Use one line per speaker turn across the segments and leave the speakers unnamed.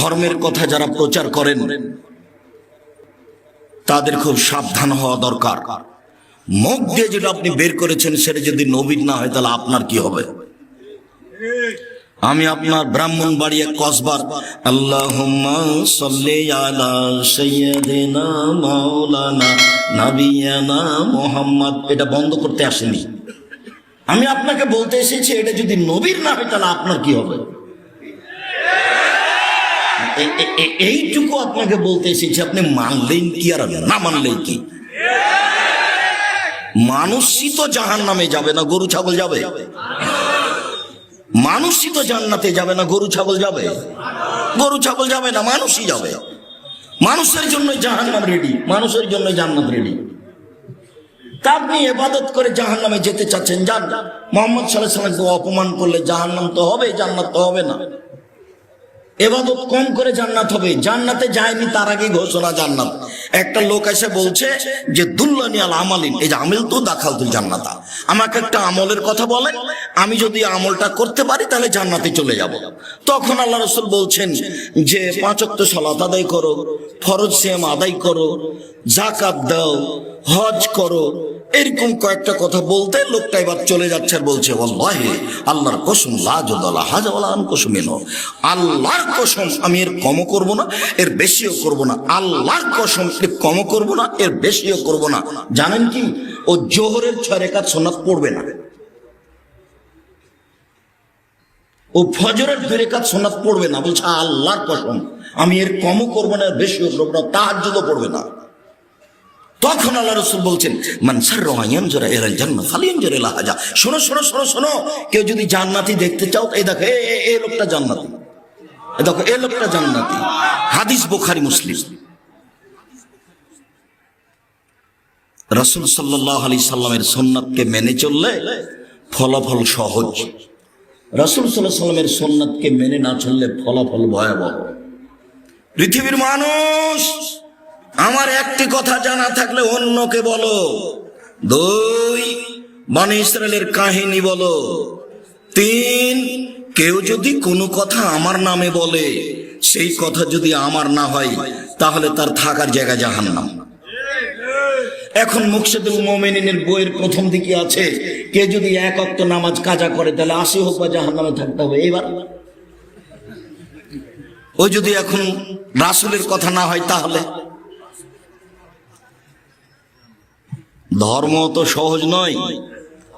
ধর্মের কথা যারা প্রচার করেন, তাদের খুব সাবধান হওয়া দরকার। মুখ দিয়ে যেটা আপনি বের করেছেন, সেটা যদি নবীন না হয়, তাহলে আপনার কি হবে? আমি আপনার ব্রাহ্মণ বাড়িয়ে কসবার আল্লাহ মোহাম্মদ। এটা বন্ধ করতে আসেনি। আমি আপনাকে বলতে এসেছি, এটা যদি নবীর না হয়, তাহলে আপনার কি হবে? এইটুকু আপনাকে বলতে এসেছি, আপনি মানলেন কি আর না মানলেন কি? মানুষই তো জাহান নামে যাবে না, গরু, ছাগল যাবে? মানুষই তো জান্নাতে যাবে না, গরু, ছাগল যাবে? গরু, ছাগল যাবে না, মানুষই যাবে। মানুষের জন্য জাহান নাম রেডি মানুষের জন্য জান্নাত রেডি তা আপনি এবাদত করে জাহান নামে যেতে চাচ্ছেন, যান। মোহাম্মদ সাল্লাহ সাল্লামকে অপমান করলে জাহান নাম তো হবে, জান্নাত তো হবে না। এবাদত কম করে জান্নাত হবে। জান্নাতে যায়নি, তার আগে ঘোষণা জান্নাত। একটা লোক এসে বলছে যে দুল্লানি আল আমালিন, এই যে আমিল তো দাখাল তুল জান্নাতা। আমাকে একটা আমলের কথা বলেন, আমি যদি আমলটা করতে পারি, তাহলে জান্নাতে চলে যাব। তখন আল্লাহ রসুল বলছেন যে পাঁচক্ত সালাত আদায় করো, ফরজ সিয়াম আদায় করো জাকাত দাও, হজ করো এরকম কয়েকটা কথা বলতে লোকটা এবার চলে যাচ্ছে আর বলছে আল্লাহে আল্লাহর কসম লাজদাল্লাহ হাজাওয়ালান কসম এনো আল্লাহর কসম, আমি এর কম করব না, এর বেশিও করব না। আল্লাহর কসম, এর কমও করব না, এর বেশিও করব না। জানেন কি? ও জোহরের ছয় রেখাত সোনাত পড়বে না। ও ফজরের দুই রেখাত সোনাত পড়বে না। বলছে, আল্লাহর কসম, আমি এর কমও করব না বেশিও করব না, তাহাজ্জুদও পড়বে না। তখন আল্লাহ রসুল বলছেন মানসার রহাইয়ান জোরা এরাল জান্নাত ফালিয়ান জোরে লাহাজা শোনো শোনো শোনো শোনো, কেউ যদি জান্নাতি দেখতে চাও, এই দেখো, এ, এ- এ লোকটা জান্নাতি। দেখো, এ লোকটা জান্নাতি। হাদিস বুখারী, মুসলিম। রসুল সাল্লাহ আলি সাল্লামের সোননাথকে মেনে চললে ফলাফল সহজ। রসুল সাল্লাহ সাল্লামের সোননাথকে মেনে না চললে ফলাফল ভয়াবহ। পৃথিবীর মানুষ আমার একটি কথা জানা থাকলে অন্যকে বলো। দুই, বনে ইসরায়েলের কাহিনী বলো। তিন, কেউ যদি কোনো কথা আমার নামে বলে, সেই কথা যদি আমার না হয়, তাহলে তার থাকার জায়গা জাহান্নাম। এখন মুকসেদুল মোমেনিনের বইয়ের প্রথম দিকে আছে, কে যদি এক অক্ত নামাজ কাজা করে, তাহলে আশি হোক বা জাহান্নামে থাকতে হবে। এইবার ও যদি এখন রাসুলের কথা না হয়, তাহলে? ধর্ম তো সহজ নয়।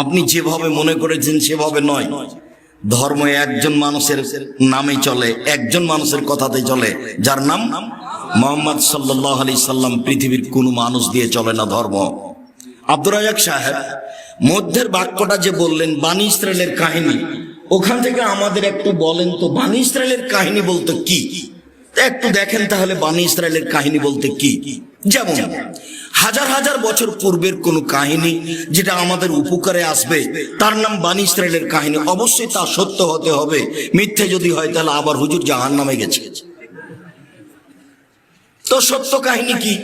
আপনি যেভাবে মনে করেছেন সেভাবে নয়। ধর্ম একজন মানুষের নামে চলে, একজন মানুষের কথাতে চলে। যার নাম মোহাম্মদ সাল্লাহ আলি সাল্লাম। পৃথিবীর কোনো মানুষ দিয়ে চলে না ধর্ম। আব্দুর রাজাক সাহেব মধ্যের বাক্যটা যে বললেন বানি ইসরায়েলের কাহিনী, ওখান থেকে আমাদের একটু বলেন তো বানি ইসরায়েলের কাহিনী বলতে কি? একটু দেখেন তাহলে বানি ইসরায়েলের কাহিনী বলতে কি? যেমন, হাজার হাজার বছর পূর্বের কোন কাহিনী যেটা আমাদের উপকারে আসবে, তার নাম বানি ইসরায়েলের কাহিনী। অবশ্যই তা সত্য হতে হবে, মিথ্যে যদি হয় তাহলে আবার হুজুর জাহান নামে গেছে। তো সত্য কাহিনী কি?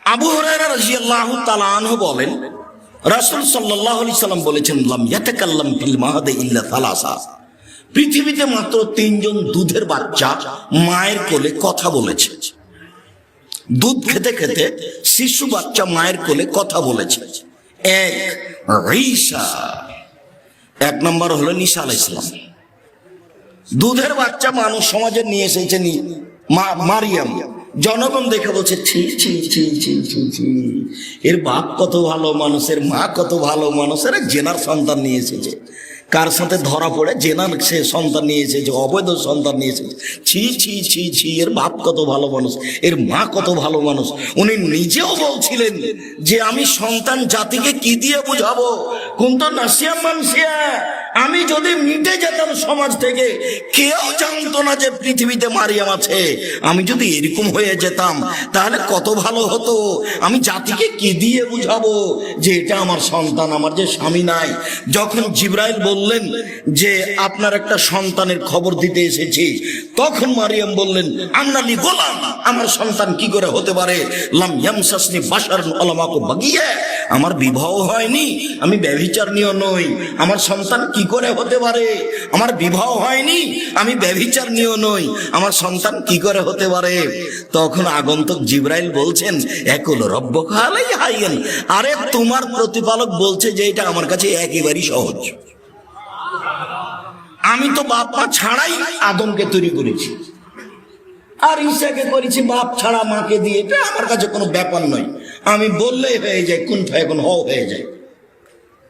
আবু হরাইরা রাদিয়াল্লাহু তাআলা আনহু বলেন, রাসূল সাল্লাল্লাহু আলাইহি সাল্লাম বলেছেন, লাম ইয়াতাকাল্লাম ফিল মাহাদে ইল্লা সালাসা। পৃথিবীতে মাত্র তিনজন দুধের বাচ্চা মায়ের কোলে কথা বলেছে। দুধ খেতে খেতে শিশু বাচ্চা মায়ের কোলে কথা বলেছে। এক এক নম্বর হলো নিসা আলাইহিস সালাম। দুধের বাচ্চা মানুষ সমাজে নিয়ে এসেছে মারিয়াম। জনগণ দেখে বলছে, ছি ছি ছি ছি ছি ছি। এর বাপ কত ভালো মানুষের মা কত ভালো মানুষের জেনার সন্তান নিয়ে এসেছে। কার সাথে ধরা পড়ে? জেনার সে সন্তান নিয়েছে, যে অবৈধ সন্তান নিয়েছে। ছি ছি ছি ছি, এর বাপ কত ভালো মানুষ, এর মা কত ভালো মানুষ। উনি নিজেও বলছিলেন যে, আমি সন্তান জাতিকে কি দিয়ে বুঝাবো? কোন তো নাসিয়া মানসিয়া। আমি যদি মিটে যেতাম সমাজ থেকে, কেউ জানতো না যে পৃথিবীতে মারিয়াম আছে। আমি যদি এরকম হয়ে যেতাম, তাহলে কত ভালো হতো। আমি জাতিকে কি দিয়ে বুঝাবো যে এটা আমার সন্তান, আমার যে স্বামী নাই? যখন জিব্রাইল বললেন যে, আপনার একটা সন্তানের খবর দিতে এসেছি। তখন মারিয়াম বললেন আন্নালি গোলাম, আমার সন্তান কি করে হতে পারে? লাম ইয়ামসাসনি বাশার আলামাকু বাগিয়ে। আমার বিবাহ হয়নি, আমি ব্যভিচার নিয়ে নই। আমার সন্তান কি করে হতে পারে? আমার বিবাহ হয়নি, আমি ব্যভিচার নিয়ে নই। আমার সন্তান কি করে হতে পারে? তখন আগন্তক জিব্রাইল বলছেন, একুল রব্য খালাই হাইয়েন। আরে, তোমার প্রতিপালক বলছে যে এটা আমার কাছে একেবারেই সহজ। আমি তো বাপ মা ছাড়াই আদমকে তৈরি করেছি। আর ঈশাকে করেছি বাপ ছাড়া, মাকে দিয়ে, এটা আমার কাছে কোনো ব্যাপার নয়। আমি বললেই হয়ে যায়, কোন এখন হ হয়ে যায়।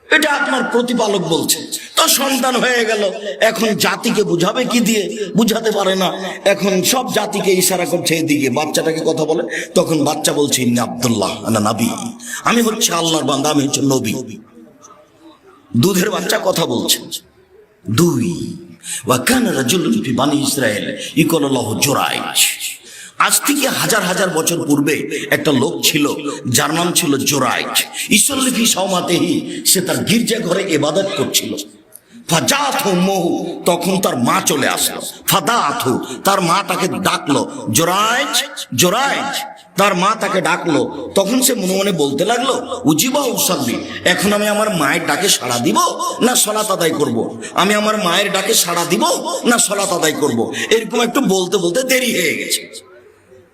এটা আপনার প্রতিপালক বলছে। তো সন্তান হয়ে গেল, এখন জাতিকে বুঝাবে কি দিয়ে? বুঝাতে পারে না। এখন সব জাতিকে ইশারা করছে এদিকে। বাচ্চাটাকে কথা বলে, তখন বাচ্চা বলছে, ইন্নি আব্দুল্লাহ না নাবি। আমি হচ্ছে আল্লাহর বান্দা, আমি হচ্ছে নবী। দুধের বাচ্চা কথা বলছে। দুই ওয়াকান রাজুলুন ফি বানি ইসরায়েল ইকলাল্লাহু জোরাইজ আজ থেকে হাজার হাজার বছর পূর্বে একটা লোক ছিল, যার নাম ছিল জোরাইজ ঈশ্বরলিফি সৌমাতেহি সে তার গির্জা ঘরে এবাদত করছিল। তখন তার মা চলে আসলো। ফাদাথু তার মা তাকে ডাকলো জোরাইজ জোরাইজ তার মা তাকে ডাকলো, তখন সে মনে মনে বলতে লাগল, উজিবা উসাল্লি, এখন আমি আমার মায়ের ডাকে সাড়া দিব না সলাত আদায় করব। আমি আমার মায়ের ডাকে সাড়া দিব না সলাত আদায় করব। এরকম একটু বলতে বলতে দেরি হয়ে গেছে।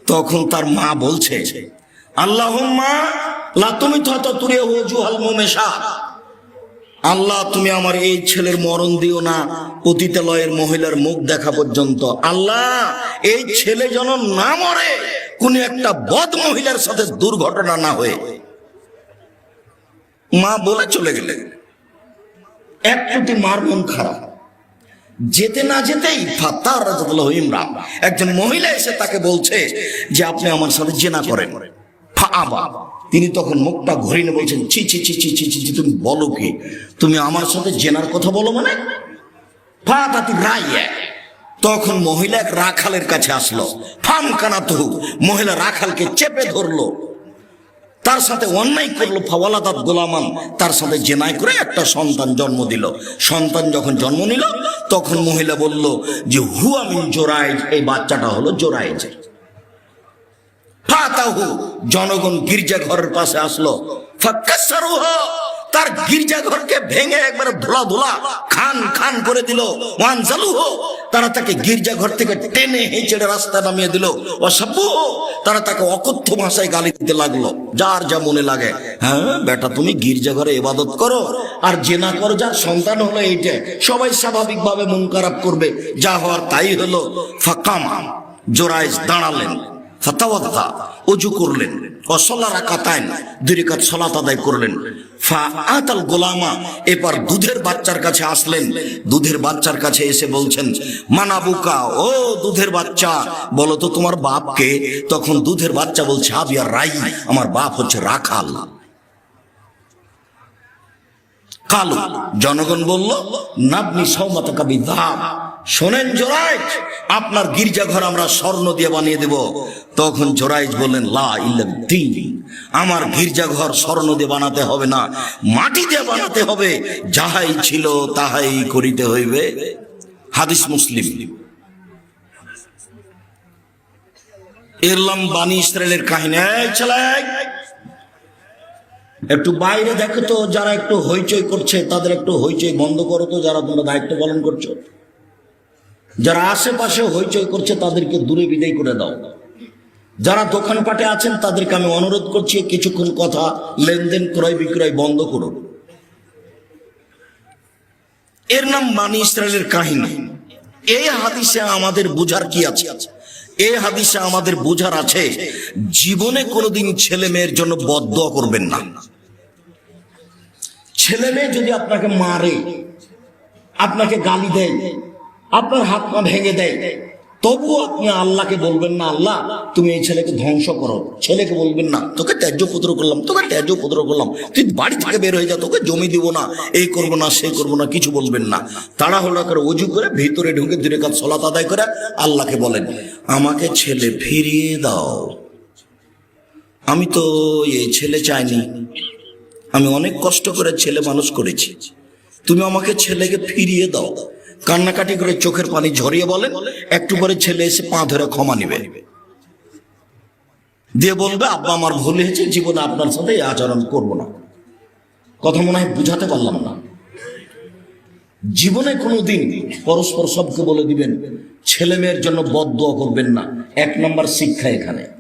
তখন তার মা বলছে আল্লাহ মা লাতুমি থত তুরে হজু হালমোমেশা আল্লাহ, তুমি আমার এই ছেলের মরণ দিও না পতিতালয়ের মহিলার মুখ দেখা পর্যন্ত। আল্লাহ, এই ছেলে যেন না মরে, কোন একটা বদ মহিলার সাথে দুর্ঘটনা না হয়ে। মা বলে চলে গেলেন। একটুটি মার মন খারাপ। যেতে না যেতেই ইমরান, একজন মহিলা এসে তাকে বলছে যে আপনি আমার সাথে জেনা করেন। তিনি তখন মুখটা ঘুরিয়ে বলছেন, ছি ছি ছি ছি ছি ছি তুমি বলো কি? তুমি আমার সাথে জেনার কথা বলো মানে? তখন মহিলা এক রাখালের কাছে আসলো। ফাম কানাতু মহিলা রাখালকে চেপে ধরলো। তার সাথে অন্যায় করল ফাওয়ালাদাত গোলামান, তার সাথে জেনায় করে একটা সন্তান জন্ম দিল। সন্তান যখন জন্ম নিল, তখন মহিলা বলল যে হু আমি জোরাইজ এই বাচ্চাটা হলো জোরাইজের ফাতাহু, জনগণ গির্জা ঘরের পাশে আসলো। তার গির্জা ঘরকে ভেঙে একবারে ধুলা ধুলা খান খান করে দিল। ওয়ান জালুহ তারা তাকে গির্জা ঘর থেকে টেনে হেঁচড়ে রাস্তা নামিয়ে দিল। অসভ্য, তারা তাকে অকথ্য ভাষায় গালি দিতে লাগল। যার যা মনে লাগে হ্যাঁ বেটা, তুমি গির্জা ঘরে ইবাদত করো। আর জেনা করো যার সন্তান হলো এইটা। সবাই স্বাভাবিকভাবে মন খারাপ করবে। যা হওয়ার তাই হলো। ফাকামা, জোরাইজ দাঁড়ালেন। ফাতাওয়াদ্দা অজু করলেন করলেন। ফা আতাল গোলামা, এবার দুধের বাচ্চার কাছে আসলেন। দুধের বাচ্চার কাছে এসে বলছেন মানাবুকা ও দুধের বাচ্চা, বলো তো তোমার বাপকে তখন দুধের বাচ্চা বলছে আবিয়া রাই, আমার বাপ হচ্ছে রাখাল। কালো, জনগণ বলল, নাবনি সৌমাতা কাবি ধাম শোনেন জোরাইজ, আপনার গির্জাঘর আমরা স্বর্ণ দিয়ে বানিয়ে দেব। তখন জোরাইজ বললেন, লা ইল্লা দিন আমার গির্জাঘর স্বর্ণ দিয়ে বানাতে হবে না, মাটি দিয়ে বানাতে হবে। যাহাই ছিল তাহাই করিতে হইবে। হাদিস মুসলিম। এরলাম বানি ইসরায়েলের কাহিনী। একটু বাইরে দেখো তো, যারা একটু হইচই করছে, তাদের একটু হইচই বন্ধ করো তো, যারা তোমরা দায়িত্ব পালন করছ। যারা আশেপাশে হইচই করছে, তাদেরকে দূরে বিদায় করে দাও। যারা দোকানপাটে আছেন, তাদেরকে আমি অনুরোধ করছি, কিছুক্ষণ কথা লেনদেন ক্রয় বিক্রয় বন্ধ করুন। এর নাম বানি ইসরায়েলের কাহিনী। এই হাদিসে আমাদের বুঝার কি আছে? এই হাদিসে আমাদের বুঝার আছে, জীবনে কোনোদিন ছেলে মেয়ের জন্য বদ্ধ করবেন না। ছেলে মেয়ে যদি আপনাকে মারে, আপনাকে গালি দেয় আপনার হাত পা ভেঙে দেয়। তবুও আপনি আল্লাহকে বলবেন না, আল্লাহ, তুমি এই ছেলেকে ধ্বংস করো। ছেলেকে বলবেন না, তোকে ত্যায্য পুত্র করলাম, তোকে ত্যায্য পুত্র করলাম। তুই বাড়ি থেকে বের হয়ে যা, তোকে জমি দিব না। এই করব না, সেই করব না, কিছু বলবেন না। তাড়াহুড়া করে অজু করে ভিতরে ঢুকে দূরে কাজ সলাত আদায় করে আল্লাহকে বলেন, আমাকে ছেলে ফিরিয়ে দাও। আমি তো এই ছেলে চাইনি। আমি অনেক কষ্ট করে ছেলে মানুষ করেছি। তুমি আমাকে ছেলেকে ফিরিয়ে দাও। কান্নাকাটি করে চোখের পানি ঝরিয়ে বলেন, একটু পরে ছেলে এসে পা ধরে ক্ষমা নিবে। দিয়ে বলবে, আব্বা আমার ভুল হয়েছে, জীবনে আপনার সাথে এই আচরণ করব না। কথা মনে হয় বুঝাতে পারলাম না। জীবনে কোনো দিন পরস্পর সবকে বলে দিবেন, ছেলে মেয়ের জন্য বদ করবেন না। এক নম্বর শিক্ষা এখানে।